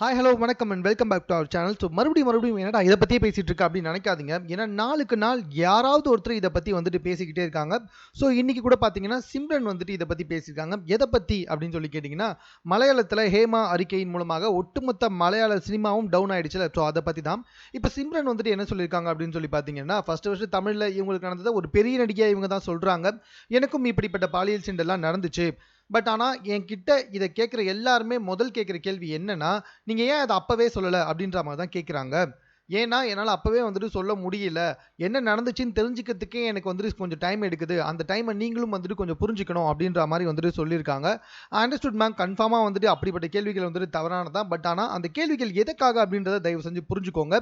Hi hello வணக்கம் and welcome back to our channel so மறுபடியும் மறுபடியும் என்னடா இதை பற்றியே பேசிகிட்டு இருக்கா அப்படின்னு நினைக்காதீங்க. ஏன்னா நாளுக்கு நாள் யாராவது ஒருத்தர் இதை பற்றி வந்துட்டு பேசிக்கிட்டே இருக்காங்க. ஸோ இன்றைக்கி கூட பார்த்தீங்கன்னா சிம்ரன் வந்துட்டு இதை பற்றி பேசியிருக்காங்க. எதை பற்றி அப்படின்னு சொல்லி கேட்டிங்கன்னா மலையாளத்தில் ஹேமா அறிக்கையின் மூலமாக ஒட்டுமொத்த மலையாள சினிமாவும் டவுன் ஆயிடுச்சுல. ஸோ அதை பற்றி தான் இப்போ சிம்ரன் வந்துட்டு என்ன சொல்லியிருக்காங்க அப்படின்னு சொல்லி பார்த்தீங்கன்னா ஃபஸ்ட்டு ஃபஸ்ட்டு தமிழில் இவங்களுக்கு நடந்ததை ஒரு பெரிய நடிகையாக இவங்க தான் சொல்கிறாங்க எனக்கும் இப்படிப்பட்ட பாலியல் சிண்டெல்லாம் நடந்துச்சு. பட் ஆனால் என்கிட்ட இதை கேட்குற எல்லாருமே முதல் கேட்குற கேள்வி என்னன்னா நீங்கள் ஏன் அதை அப்போவே சொல்லலை அப்படின்ற மாதிரி தான் கேட்குறாங்க. ஏன்னா என்னால் அப்போவே வந்துட்டு சொல்ல முடியல. என்ன நடந்துச்சுன்னு தெரிஞ்சுக்கிறதுக்கே எனக்கு வந்துட்டு கொஞ்சம் டைம் எடுக்குது. அந்த டைமை நீங்களும் வந்துட்டு கொஞ்சம் புரிஞ்சுக்கணும் அப்படின்ற மாதிரி வந்துட்டு சொல்லியிருக்காங்க. அண்டர்ஸ்டுட் மேம் கன்ஃபார்மாக வந்துட்டு அப்படிப்பட்ட கேள்விகள் வந்துட்டு தவறானதான் பட் ஆனால் அந்த கேள்விகள் எதுக்காக அப்படின்றத தயவு செஞ்சு புரிஞ்சுக்கோங்க.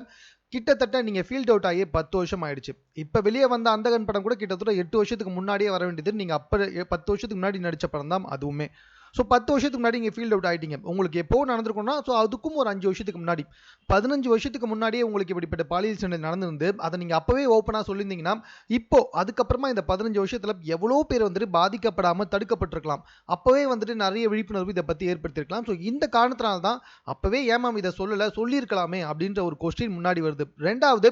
கிட்டத்தட்ட நீங்கள் ஃபீல்ட் அவுட் ஆகி பத்து வருஷம் ஆயிடுச்சு. இப்போ வெளியே வந்த அந்தகன் படம் கூட கிட்டத்தட்ட எட்டு வருஷத்துக்கு முன்னாடியே வர வேண்டியது. நீங்கள் அப்போ பத்து வருஷத்துக்கு முன்னாடி நடித்த படம் தான் அதுவுமே. ஸோ பத்து வருஷத்துக்கு முன்னாடி நீங்கள் ஃபீல்ட் அவுட் ஆகிட்டீங்க உங்களுக்கு எப்போ நடந்திருக்கும்னா ஸோ அதுக்கும் ஒரு அஞ்சு வருஷத்துக்கு முன்னாடி. பதினஞ்சு வருஷத்துக்கு முன்னாடியே உங்களுக்கு இப்படிப்பட்ட பாலியல் சண்டை நடந்திருந்து அதை நீங்கள் அப்போவே ஓப்பனாக சொல்லியிருந்தீங்கன்னா இப்போ அதுக்கப்புறமா இந்த பதினஞ்சு வருஷத்தில் எவ்வளோ பேர் வந்துட்டு பாதிக்கப்படாமல் தடுக்கப்பட்டிருக்கலாம். அப்போவே வந்துட்டு நிறைய விழிப்புணர்வு இதை பற்றி ஏற்படுத்தியிருக்கலாம். ஸோ இந்த காரணத்தினால தான் அப்போவே ஏமாம் இதை சொல்லலை? சொல்லியிருக்கலாமே? அப்படின்ற ஒரு கொஸ்டின் முன்னாடி வருது. ரெண்டாவது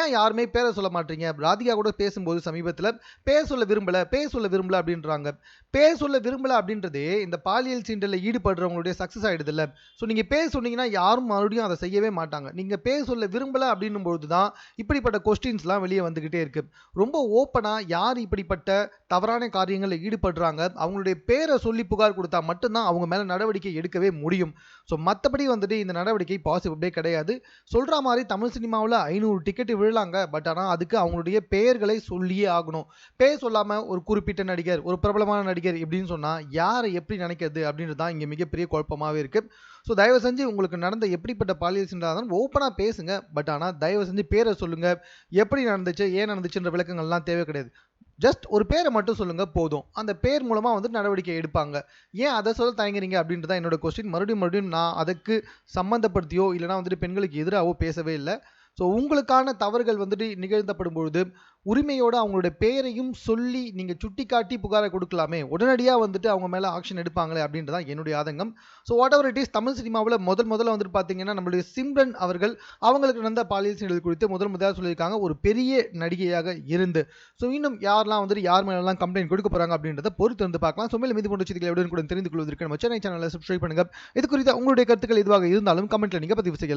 ஏன் யாருமே பேரை சொல்ல மாட்டீங்க? ராதிகா கூட பேசும்போது சமீபத்தில் பேர் சொல்ல விரும்பலை பேர் சொல்ல விரும்பல அப்படின்றாங்க. பேர் சொல்ல விரும்பல அப்படின்றதே இந்த பாலியல் சீண்டலில் ஈடுபடுறவங்களுடைய சக்ஸஸ் ஆகிடுது இல்லை ஸோ நீங்கள் பேர் சொன்னீங்கன்னா யாரும் மறுபடியும் அதை செய்யவே மாட்டாங்க. நீங்கள் பேர் சொல்ல விரும்பலை அப்படின்னும் பொழுது தான் இப்படிப்பட்ட கொஸ்டின்ஸ்லாம் வெளியே வந்துக்கிட்டே இருக்கு. ரொம்ப ஓப்பனாக யார் இப்படிப்பட்ட தவறான காரியங்களில் ஈடுபடுறாங்க அவங்களுடைய பேரை சொல்லி புகார் கொடுத்தா மட்டும்தான் அவங்க மேலே நடவடிக்கை எடுக்கவே முடியும். ஸோ மற்றபடி வந்துட்டு இந்த நடவடிக்கை பாசிபிளே கிடையாது. சொல்கிற மாதிரி தமிழ் சினிமாவில் ஐநூறு டிக்கெட் விழலாங்க பட் ஆனால் அதுக்கு அவங்களுடைய பெயர்களை சொல்லியே ஆகணும். பேர் சொல்லாமல் ஒரு குறிப்பிட்ட நடிகர் ஒரு பிரபலமான நடிகர் இப்படின்னு சொன்னால் யாரை எப்படி நினைக்கிறது அப்படின்றது தான் இங்கே மிகப்பெரிய குழப்பமாகவே இருக்குது ஸோ தயவு செஞ்சு உங்களுக்கு நடந்த எப்படிப்பட்ட பாலியல் சின்றாலும் ஓப்பனாக பேசுங்க. பட் ஆனால் தயவு செஞ்சு பேரை சொல்லுங்கள் எப்படி நடந்துச்சு ஏன் நடந்துச்சுன்ற விளக்கங்கள்லாம் தேவை கிடையாது. ஜஸ்ட் ஒரு பேரை மட்டும் சொல்லுங்கள் போதும். அந்த பேர் மூலமாக வந்து நடவடிக்கை எடுப்பாங்க. ஏன் அதை சொல்ல தயங்குறீங்க அப்படின்றது தான் என்னோட கொஸ்டின் மறுபடியும் மறுபடியும் நான் அதுக்கு சம்மந்தப்படுத்தியோ இல்லைனா வந்துட்டு பெண்களுக்கு எதிராகவோ பேசவே இல்லை. ஸோ உங்களுக்கான தவறுகள் வந்துட்டு நிகழ்த்தப்படும் பொழுது உரிமையோடு அவங்களுடைய பெயரையும் சொல்லி நீங்கள் சுட்டி காட்டி புகாரை கொடுக்கலாமே. உடனடியாக வந்துட்டு அவங்க மேலே ஆக்ஷன் எடுப்பாங்களே அப்படின்றதான் என்னுடைய ஆதங்கம். So whatever it is Tamil சினிமாவில் முதல் முதல்ல வந்துட்டு பார்த்தீங்கன்னா நம்மளுடைய சிம்ரன் அவர்கள் அவங்களுக்கு நடந்த பாலியல் சீடல் குறித்து முதல் முதலாக சொல்லியிருக்காங்க. ஒரு பெரிய நடிகையாக இருந்து. ஸோ இன்னும் யாரெல்லாம் வந்துட்டு யார் மேலாம் கம்ப்ளைண்ட் கொடுக்க போகிறாங்க அப்படின்றத பொறுத்து வந்து பார்க்கலாம். ஸோ மேலும் இது போன்ற செய்திகளை கூட தெரிந்து கொள்வதற்கு நம்ம சென்னை சேனலை சப்ஸ்கிரைப் பண்ணுங்கள் இது குறித்த உங்களுடைய கருத்துக்கள் எதுவாக இருந்தாலும் கமெண்ட்டில் நீங்கள் பதிவு செய்யலாம்.